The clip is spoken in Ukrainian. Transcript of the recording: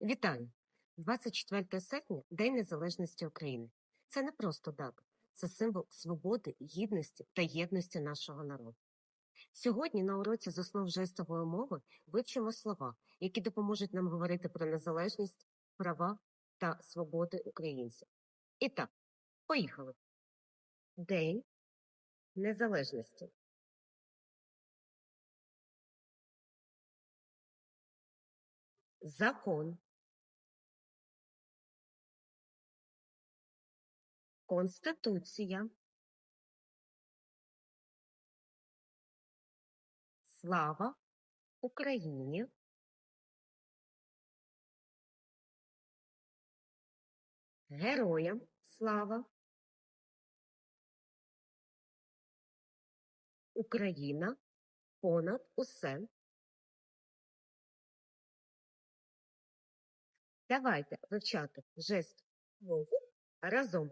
Вітаю! 24 серпня День Незалежності України. Це не просто дата, це символ свободи, гідності та єдності нашого народу. Сьогодні на уроці з основ жестової мови вивчимо слова, які допоможуть нам говорити про незалежність, права та свободи українців. І так, поїхали. День Незалежності. Закон. Конституція. Слава Україні. Героям слава. Україна понад усе. Давайте вивчати жест мови разом.